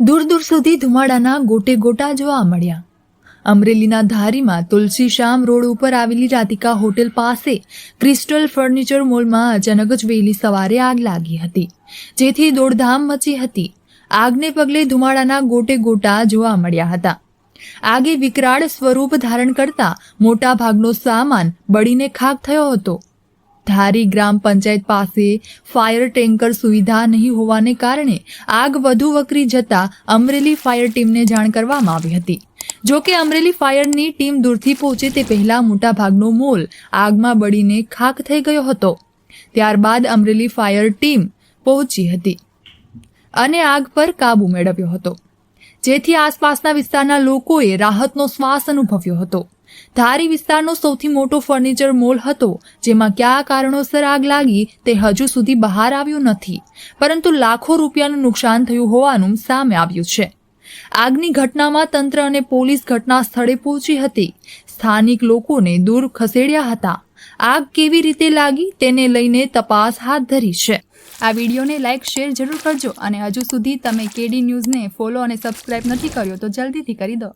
દૂર દૂર સુધી ધુમાડાના ગોટે ગોટા જોવા મળ્યા. અમરેલીના ધારીમાં તુલસી શ્યામ રોડ ઉપર આવેલી રાધિકા હોટેલ પાસે ક્રિસ્ટલ ફર્નિચર મોલમાં અચાનક જ વહેલી સવારે આગ લાગી હતી, જેથી દોડધામ મચી હતી. આગને પગલે ધુમાડાના ગોટે ગોટા જોવા મળ્યા હતા. આગે વિકરાળ સ્વરૂપ ધારણ કરતા મોટા ભાગનો સામાન બળીને ખાક થયો હતો. ધારી ગ્રામ પંચાયત પાસે ફાયર ટેન્કર સુવિધા નહીં હોવાને કારણે આગ વધુ વકરી જતા અમરેલી ફાયર ટીમને જાણ કરવામાં આવી હતી. જો કે અમરેલી ફાયરની ટીમ દૂરથી પહોંચે તે પહેલા મોટાભાગનો મોલ આગમાં બળીને ખાક થઈ ગયો હતો. ત્યારબાદ અમરેલી ફાયર ટીમ પહોંચી હતી અને આગ પર કાબુ મેળવ્યો હતો. જેથી આસપાસના વિસ્તારના લોકોએ રાહતનો શ્વાસ અનુભવ્યો હતો. ધારી વિસ્તારનો સૌથી મોટો ફર્નિચર મોલ હતો, જેમાં કયા કારણોસર આગ લાગી તે હજુ સુધી બહાર આવ્યું નથી, પરંતુ લાખો રૂપિયાનું નુકસાન થયું હોવાનું સામે આવ્યું છે. આગની ઘટનામાં તંત્ર અને પોલીસ ઘટના સ્થળે પહોંચી હતી. સ્થાનિક લોકોને દૂર ખસેડ્યા હતા. આગ કેવી રીતે લાગી તેને લઈને તપાસ હાથ ધરી છે. આ વિડીયોને લાઇક શેર જરૂર કરજો અને હજુ સુધી તમે કેડી ન્યૂઝને ફોલો અને સબસ્ક્રાઇબ નથી કર્યો તો જલ્દીથી કરી દો.